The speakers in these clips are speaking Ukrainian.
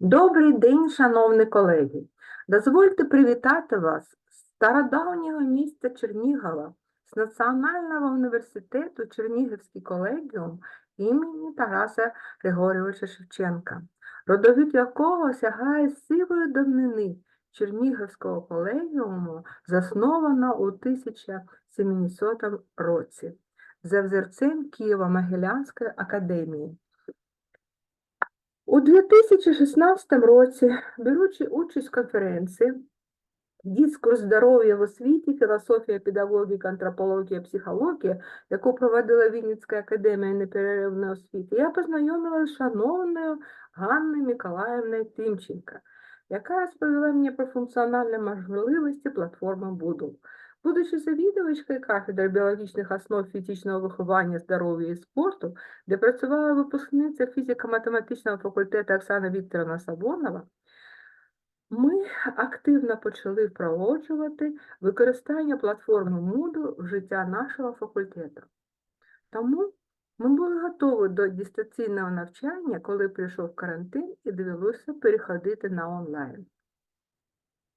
Добрий день, шановні колеги. Дозвольте привітати вас з стародавнього міста Чернігова, з Національного університету Чернігівський колегіум імені Тараса Григорьовича Шевченка, родовід якого сягає сивої давнини Чернігівського колегіуму, засновано у 1700 році за взірцем Києво-Могилянської академії. У 2016 році, беручи участь в конференції Дискурс здоров'я в освіті, філософія, педагогіка, антропологія, психологія, яку проводила Вінницька академія неперервної освіти, я познайомилася з шановною Ганною Миколаївною Тимченко, яка розповіла мені про функціональні можливості платформи Moodle. Будучи завідувачкою кафедри біологічних основ фізичного виховання, здоров'я і спорту, де працювала випускниця фізико-математичного факультету Оксана Вікторовна Сабонова, ми активно почали впроваджувати використання платформи Moodle в життя нашого факультету. Тому ми були готові до дистанційного навчання, коли прийшов карантин і довелося переходити на онлайн.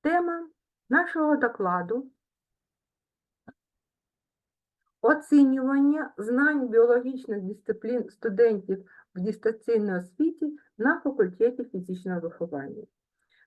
Тема нашого докладу оцінювання знань біологічних дисциплін студентів в дистанційній освіті на факультеті фізичного виховання.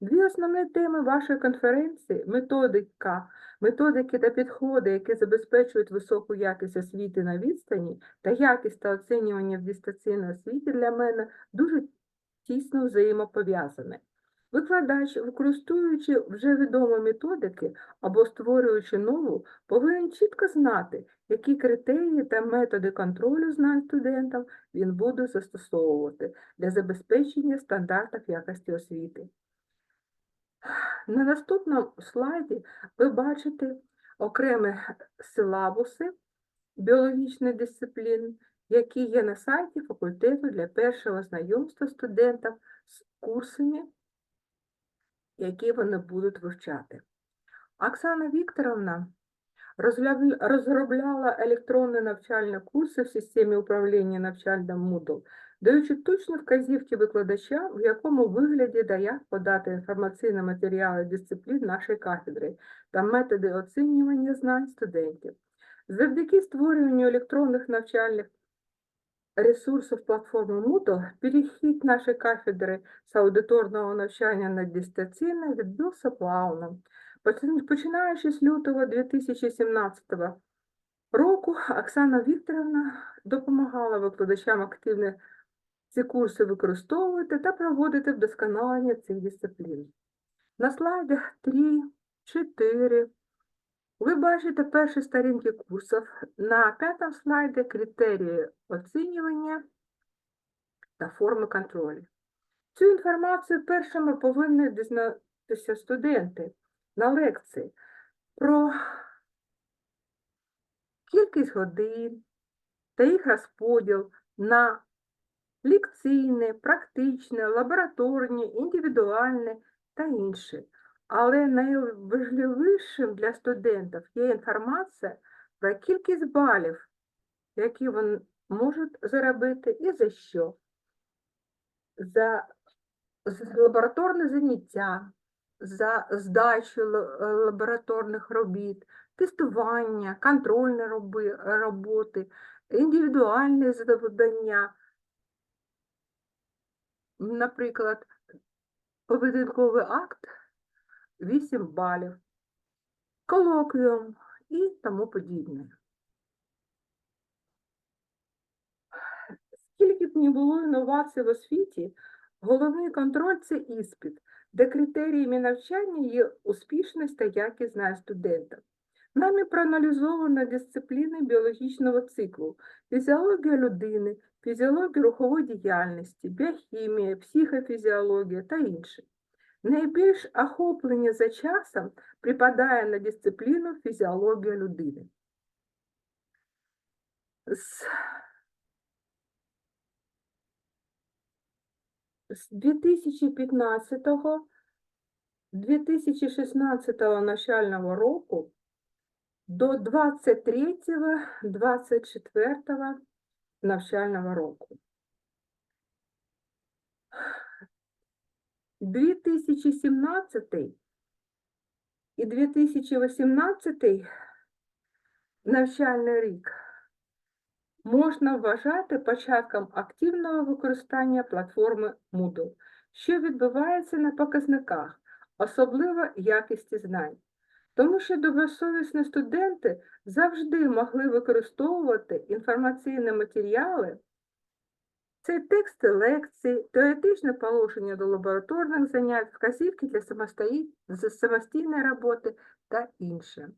Дві основні теми вашої конференції методика, методики та підходи, які забезпечують високу якість освіти на відстані та якість та оцінювання в дистанційній освіті для мене дуже тісно взаємопов'язані. Викладач, використовуючи вже відомі методики або створюючи нову, повинен чітко знати, які критерії та методи контролю знань студентам він буде застосовувати для забезпечення стандартів якості освіти. На наступному слайді ви бачите окремі силабуси біологічних дисциплін, які є на сайті факультету для першого знайомства студентів з курсами, які вони будуть вивчати. Оксана Вікторовна розробляла електронні навчальні курси в системі управління навчальним Moodle, даючи точні вказівки викладача, в якому вигляді та як подати інформаційні матеріали дисциплін нашої кафедри та методи оцінювання знань студентів. Завдяки створюванню електронних навчальних ресурсів платформи Moodle, перехід нашої кафедри з аудиторного навчання на дистанційне відбувся плавно. Починаючи з лютого 2017 року, Оксана Вікторівна допомагала викладачам активно ці курси використовувати та проводити вдосконалення цих дисциплін. На слайдах 3, 4 ви бачите перші сторінки курсів. На п'ятому слайді критерії оцінювання та форми контролю. Цю інформацію першими повинні дізнатися студенти на лекції про кількість годин та їх розподіл на лекційне, практичне, лабораторні, індивідуальне та інші. Але найважливішим для студентів є інформація про кількість балів, які вони можуть заробити і за що. За лабораторне заняття, за здачу е, лабораторних робіт, тестування, контрольні роботи, індивідуальні завдання. Наприклад, поведінковий акт 8 балів, колоквіум і тому подібне. Скільки б не було інновацій в освіті, головний контроль це іспит, де критеріями навчання є успішність та якість знань студента. Нами проаналізовано дисципліни біологічного циклу, фізіологія людини, фізіологія рухової діяльності, біохімія, психофізіологія та інші. Найбільш охоплення за часом припадає на дисципліну фізіологія людини. З з 2015 2016 навчального року до 23-24 навчального року. 2017 і 2018 навчальний рік можна вважати початком активного використання платформи Moodle, що відбувається на показниках, особливо якісті знань. Тому що добросовісні студенти завжди могли використовувати інформаційні матеріали, це тексти лекцій, теоретичне положення до лабораторних занять, вказівки для самостійної роботи та інше.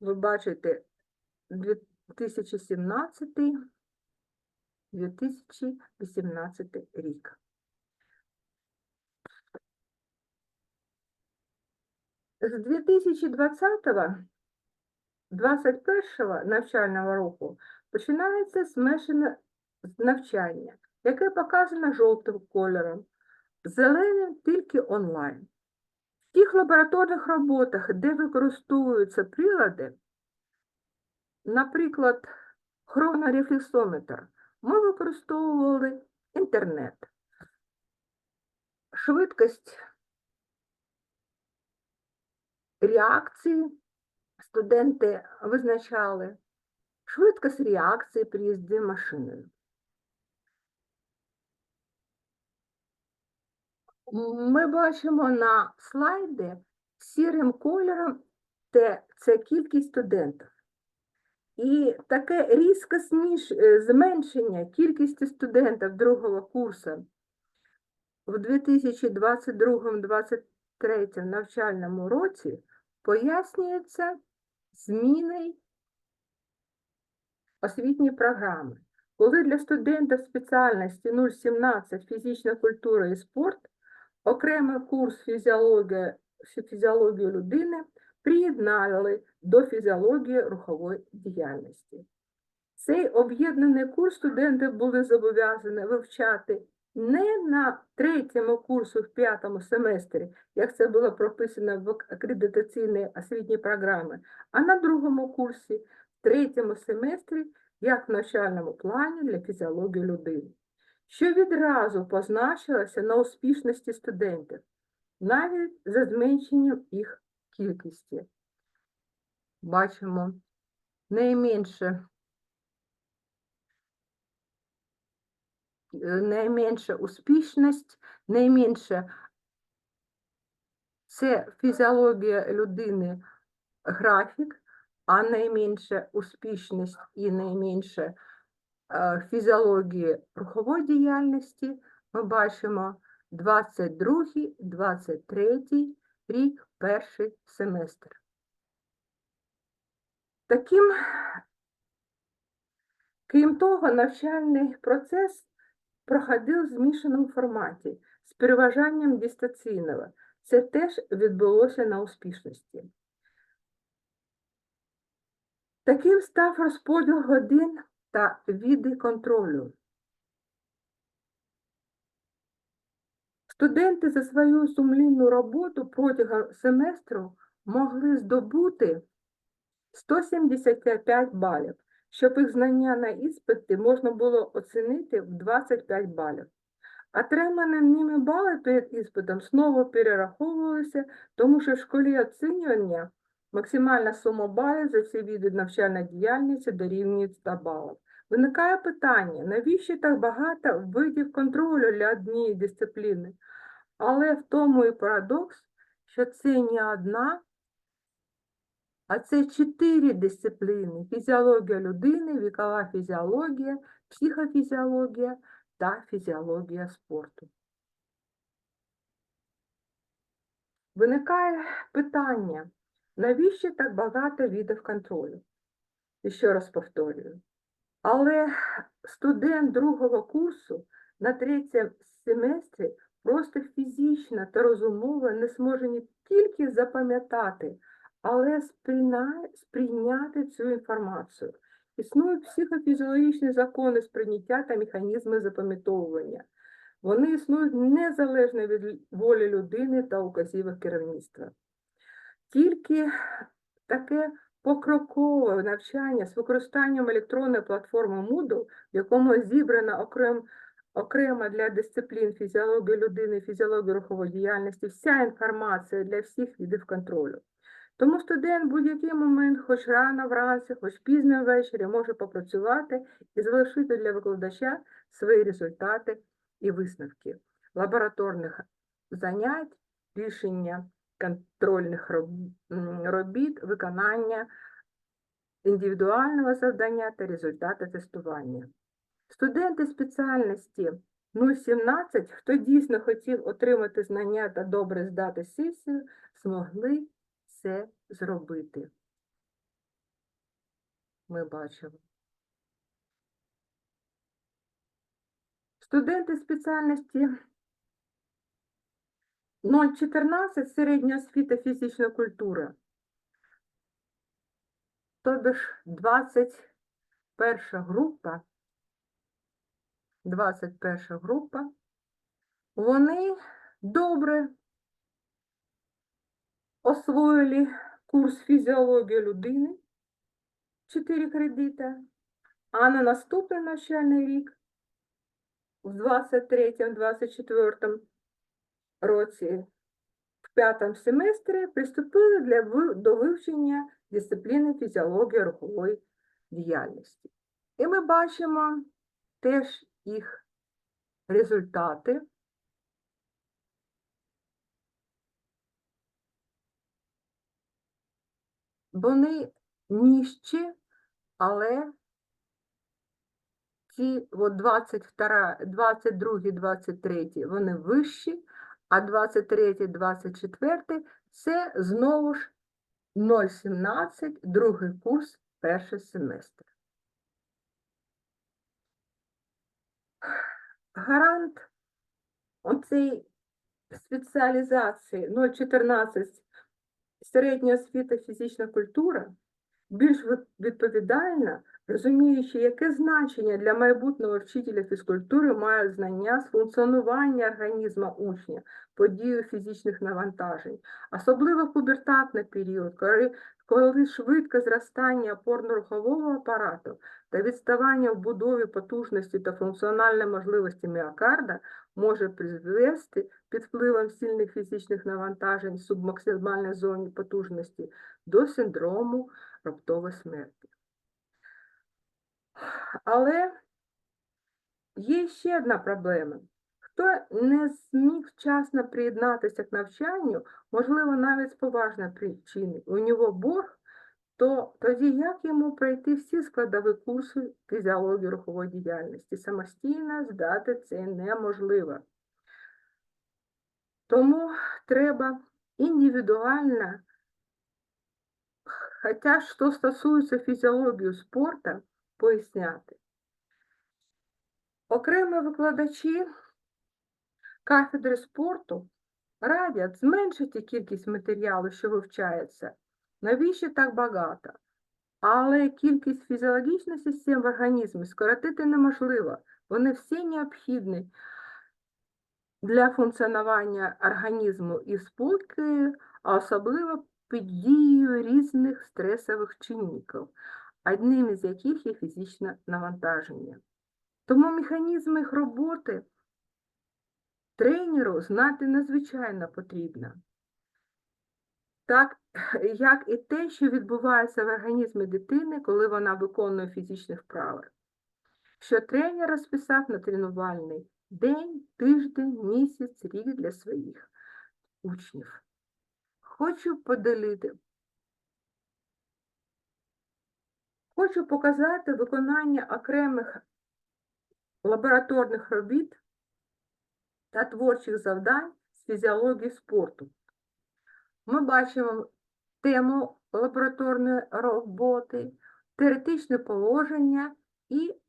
Ви бачите 2017-2018 рік. З 2020-2021 навчального року починається змешане навчання, яке показано жовтим кольором, зеленим тільки онлайн. В тих лабораторних роботах, де використовуються прилади, наприклад, хронорефлексометр, ми використовували інтернет. Швидкость реакції студенти визначали, швидкість реакції при їзді машиною. Ми бачимо на слайді сірим кольором те, це кількість студентів. І таке різке е, зменшення кількості студентів другого курсу в 2022-2023 навчальному році пояснюється зміною освітньої програми. Коли для студентів спеціальності 017 фізична культура і спорт окремий курс фізіології людини приєднали до фізіології рухової діяльності. Цей об'єднаний курс студенти були зобов'язані вивчати не на третьому курсу в п'ятому семестрі, як це було прописано в акредитаційній освітній програмі, а на другому курсі, в третьому семестрі, як в навчальному плані для фізіології людини, що відразу позначилося на успішності студентів, навіть за зменшенням їх кількості. Бачимо найменше е, найменша успішність, найменше це фізіологія людини графік, а найменша успішність і найменше фізіології рухової діяльності ми бачимо 22-23 рік, перший семестр. Таким, крім того, навчальний процес проходив в змішаному форматі з переважанням дистанційного. Це теж відбулося на успішності. Таким став розподіл годин та види контролю. Студенти за свою сумлінну роботу протягом семестру могли здобути 175 балів, щоб їх знання на іспиті можна було оцінити в 25 балів. Отримані ними бали перед іспитом знову перераховувалися, тому що в школі оцінювання максимальна сума балів за всі види навчальної діяльності дорівнює 100 балів. Виникає питання, навіщо так багато видів контролю для однієї дисципліни? Але в тому і парадокс, що це не одна, а це чотири дисципліни: фізіологія людини, вікова фізіологія, психофізіологія та фізіологія спорту. Виникає питання, навіщо так багато видів контролю? І ще раз повторюю. Але студент другого курсу на третьому семестрі просто фізично та розумово не зможе не тільки запам'ятати, але сприйняти цю інформацію. Існують психофізіологічні закони сприйняття та механізми запам'ятовування. Вони існують незалежно від волі людини та указівок керівництва. Тільки таке покрокове навчання з використанням електронної платформи Moodle, в якому зібрано окрем окремо для дисциплін фізіології людини, фізіології рухової діяльності, вся інформація для всіх видів контролю. Тому студент будь-який момент, хоч рано вранці, хоч пізно ввечері, може попрацювати і залишити для викладача свої результати і висновки лабораторних занять, рішення контрольних робіт, виконання індивідуального завдання та результати тестування. Студенти спеціальності 017, хто дійсно хотів отримати знання та добре здати сесію, змогли це зробити. Ми бачимо. Студенти спеціальності 014 середня освіта фізична культура. Тобто ж 21 група, 21 група, вони добре освоїли курс фізіологія людини 4 кредита, а на наступний навчальний рік в 23-24 році в п'ятому семестрі приступили для до вивчення дисципліни фізіології рухової діяльності. І ми бачимо теж їх результати. Вони нижчі, але ці от 22, 22, 23 вони вищі, а 23, 24 це знову ж 0,17, другий курс, перший семестр. Гарант оцей спеціалізації 0,14 середня освіта фізична культура більш відповідальна, розуміючи, яке значення для майбутнього вчителя фізкультури мають знання з функціонування організму учня, подію фізичних навантажень, особливо пубертатний період, коли, коли швидке зростання опорно-рухового апарату та відставання в будові потужності та функціональної можливості міокарда може призвести під впливом сильних фізичних навантажень в субмаксимальній зоні потужності до синдрому раптової смерті. Але є ще одна проблема. Хто не зміг вчасно приєднатися к навчанню, можливо, навіть з поважної причини, у нього борг, то тоді як йому пройти всі складові курси фізіології рухової діяльності? Самостійно здати це неможливо. Тому треба індивідуально Хотя, що стосується фізіології спорту, поясняти. Окремі викладачі кафедри спорту радять зменшити кількість матеріалу, що вивчається. Навіщо так багато? Але кількість фізіологічних систем в організмі скоротити неможливо. Вони всі необхідні для функціонування організму і спокою, а особливо під дією різних стресових чинників, одним із яких є фізичне навантаження. Тому механізм їх роботи тренеру знати надзвичайно потрібно. Так, як і те, що відбувається в організмі дитини, коли вона виконує фізичні вправи. Що тренер розписав на тренувальний день, тиждень, місяць, рік для своїх учнів. Хочу поділити. Хочу показати виконання окремих лабораторних робіт та творчих завдань з фізіології спорту. Ми бачимо тему лабораторної роботи, теоретичне положення і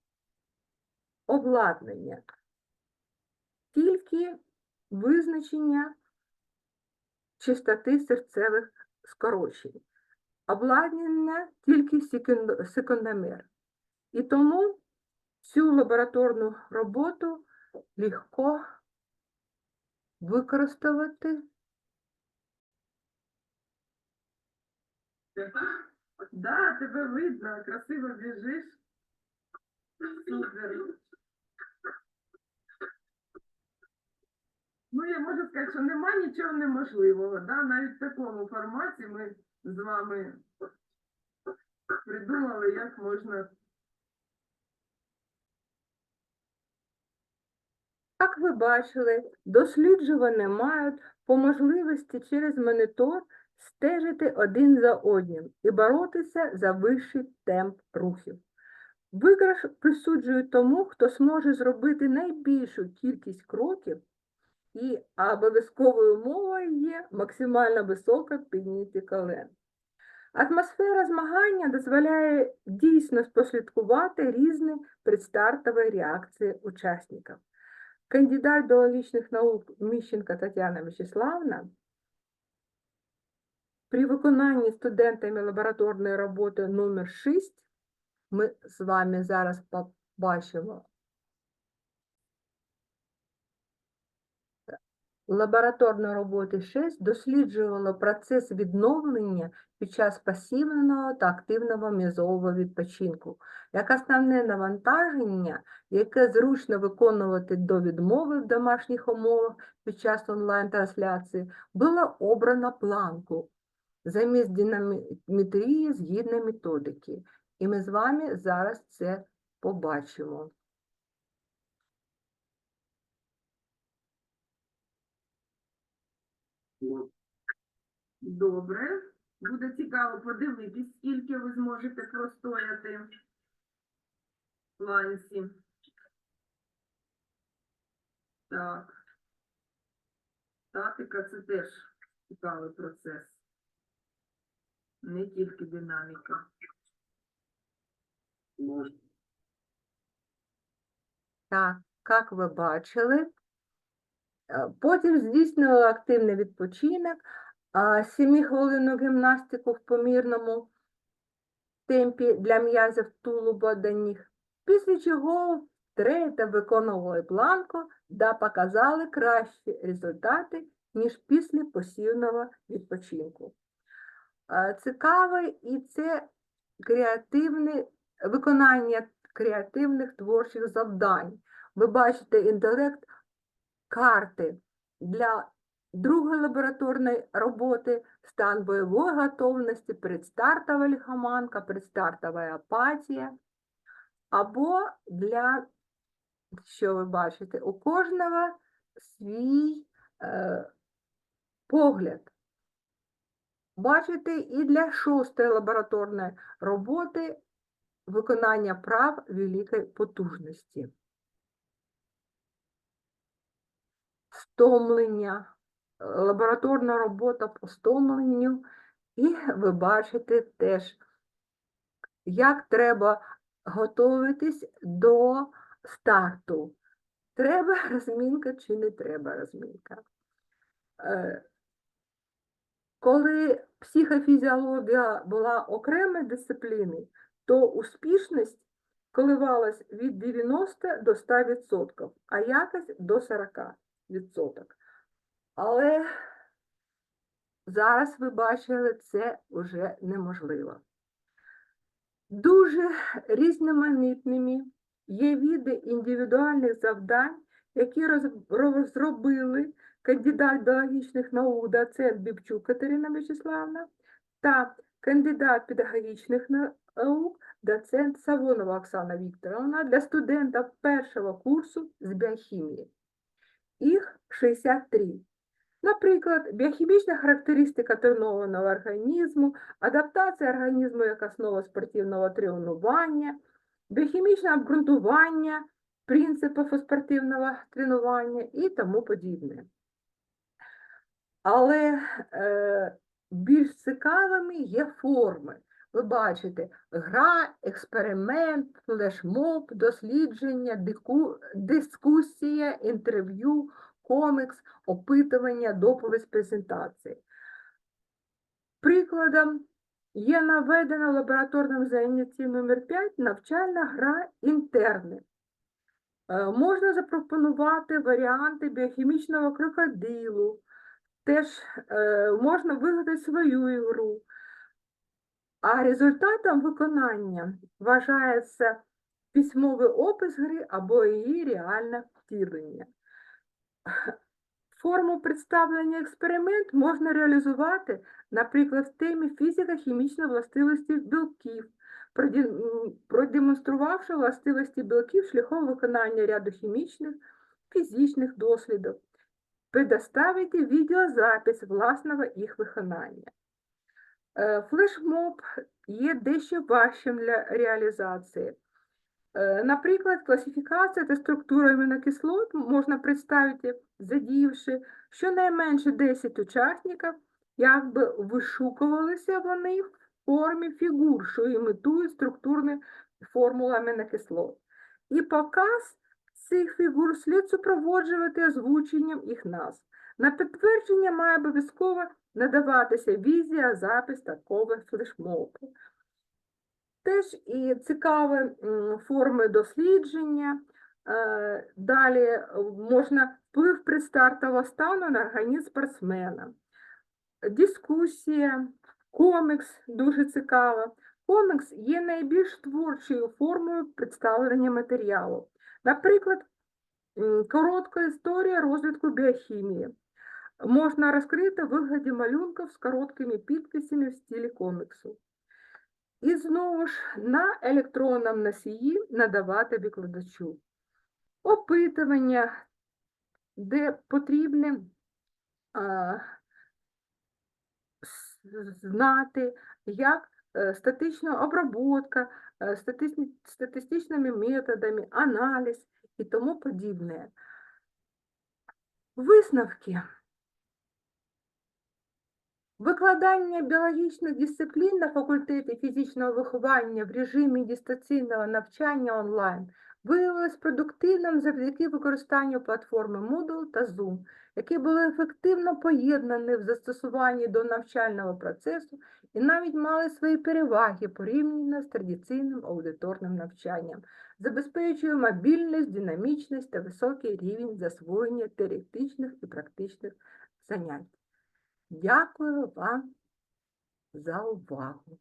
обладнання. Тільки визначення частоти серцевих скорочень. Обладнання тільки секундомер. І тому цю лабораторну роботу легко використовувати. Да, тебе видно, красиво біжиш. Супер. Ну, я можу сказати, що нема нічого неможливого. Да? Навіть в такому форматі ми з вами придумали, як можна Як ви бачили, досліджувані мають по можливості через монітор стежити один за одним і боротися за вищий темп рухів. Виграш присуджують тому, хто зможе зробити найбільшу кількість кроків, і обов'язковою умовою є максимально висока підняті колен. Атмосфера змагання дозволяє дійсно спослідкувати різні предстартові реакції учасників. Кандидат биологічних наук Міщенка Тетяна Вячеславна при виконанні студентами лабораторної роботи номер 6 ми з вами зараз побачимо лабораторної роботи 6 досліджувала процес відновлення під час пасивного та активного м'язового відпочинку, як основне навантаження, яке зручно виконувати до відмови в домашніх умовах під час онлайн-трансляції, було обрано планку замість динамітрії згідно методики. І ми з вами зараз це побачимо. Добре. Буде цікаво подивитись, скільки ви зможете простояти в планці. Так. Статика це теж цікавий процес. Не тільки динаміка. Так, як ви бачили, потім здійснювали активний відпочинок, а 7 хвилинну гімнастику в помірному темпі для м'язів тулуба до ніг, після чого втретє виконували планку та показали кращі результати, ніж після посівного відпочинку. Е, Цікаве і це креативне виконання креативних творчих завдань. Ви бачите інтелект карти для другої лабораторної роботи, стан бойової готовності, предстартова лихоманка, предстартова апатія. Або для, що ви бачите, у кожного свій е, погляд. Бачите, і для шостої лабораторної роботи виконання прав великої потужності. Стомлення, лабораторна робота по стомленню, і ви бачите теж, як треба готуватись до старту. Треба розмінка чи не треба розмінка. Е, Коли психофізіологія була окремою дисципліною, то успішність коливалась від 90 до 100%, а якість до 40%. Але зараз ви бачили, це вже неможливо. Дуже різноманітними є види індивідуальних завдань, які розробили кандидат біологічних наук, доцент Бібчук Катерина Вячеславна та кандидат педагогічних наук, доцент Савонова Оксана Вікторовна для студента першого курсу з біохімії. Їх 63. Наприклад, біохімічна характеристика тренованого організму, адаптація організму як основа спортивного тренування, біохімічне обґрунтування принципів спортивного тренування і тому подібне. Але е, більш цікавими є форми. Ви бачите, гра, експеримент, флешмоб, дослідження, дику, дискусія, інтерв'ю, комікс, опитування, доповідь, презентації. Прикладом є наведена в лабораторному занятті номер 5 навчальна гра інтерни. Е, Можна запропонувати варіанти біохімічного крокодилу, теж е, можна вигадати свою ігру. А результатом виконання вважається письмовий опис гри або її реальне втілення. Форму представлення експеримент можна реалізувати, наприклад, в темі фізико-хімічної властивості білків, продемонструвавши властивості білків шляхом виконання ряду хімічних, фізичних дослідів. Предоставите відеозапис власного їх виконання. Е, Флешмоб є дещо важчим для реалізації. Е, Наприклад, класифікація та структура амінокислот можна представити, задіявши щонайменше 10 учасників, якби вишукувалися вони в формі фігур, що імітують структурні формули амінокислот. І показ цих фігур слід супроводжувати озвученням їх назв. На підтвердження має обов'язково надаватися візія, запис такого флешмобу. Теж і цікаві форми дослідження. Е, Далі е, можна вплив предстартового стану на організм спортсмена. Дискусія, комікс дуже цікаво. Комікс є найбільш творчою формою представлення матеріалу. Наприклад, коротка історія розвитку біохімії. Можна розкрити в вигляді малюнків з короткими підписами в стилі коміксу. І знову ж на електронному носії надавати викладачу. Опитування, де потрібно а, знати, як е, статична обробка, е, статистичними методами, аналіз і тому подібне. Висновки. Викладання біологічних дисциплін на факультеті фізичного виховання в режимі дистанційного навчання онлайн виявилось продуктивним завдяки використанню платформи Moodle та Zoom, які були ефективно поєднані в застосуванні до навчального процесу і навіть мали свої переваги порівняно з традиційним аудиторним навчанням, забезпечує мобільність, динамічність та високий рівень засвоєння теоретичних і практичних занять. Дякую вам за увагу.